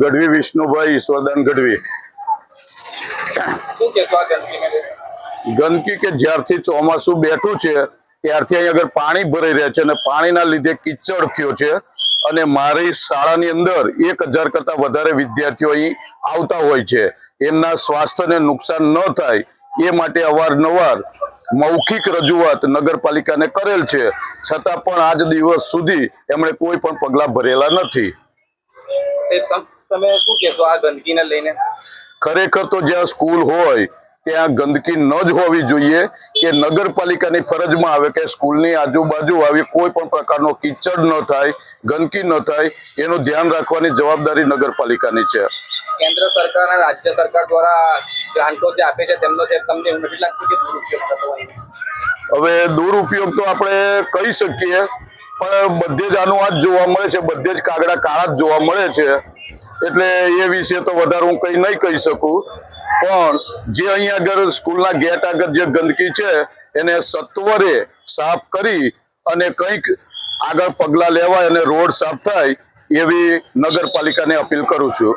ગઢવી વિષ્ણુભાઈ ઈશ્વરદાન ગઢવી? ગંદકી કે જ્યારથી ચોમાસું બેઠું છે ત્યારથી અહીં આગળ પાણી ભરાઈ રહ્યા છે અને પાણીના લીધે કિચડ થયો છે અને મારી શાળાની અંદર એક હજાર કરતા વધારે વિદ્યાર્થીઓ અહીં આવતા હોય છે. એમના સ્વાસ્થ્યને નુકસાન ન થાય એ માટે અવારનવાર મૌખિક રજૂઆત નગરપાલિકાને કરેલ છે. છતાં પણ આજ દિવસ સુધી એમણે કોઈ પણ પગલાં ભરેલા નથી. સાહેબ તમે શું કહેશો આ ગંદકીને લઈને? ખરેખર તો જ્યાં સ્કૂલ હોય ત્યાં ગંદકી ન જ હોવી જોઈએ કે નગરપાલિકાની ફરજમાં આવે કે સ્કૂલની આજુબાજુ આવી કોઈ પણ પ્રકારનો કીચડ ન થાય ગંદકી ન થાય એનું ધ્યાન રાખવાની જવાબદારી નગરપાલિકાની છે. કેન્દ્ર સરકાર અને રાજ્ય સરકાર દ્વારા ગ્રાન્ટો જે આપે છે તેમનો છે તમને નથી લાગતું કે દુરુપયોગ થતો હોય? હવે દુરુપયોગ તો આપણે કહી શકીએ પણ બધે જ આનું આ જોવા મળે છે, બધે જ કાગડા કાળા જ જોવા મળે છે. એટલે એ વિશે તો વધારે હું કંઈ નહીં કહી શકું. પણ જે અહીંયા આગળ સ્કૂલના ગેટ આગળ જે ગંદકી છે, એને સત્વરે સાફ કરી અને કંઈક આગળ પગલાં લેવાય અને રોડ સાફ થાય, એવી નગરપાલિકાને અપીલ કરું છું.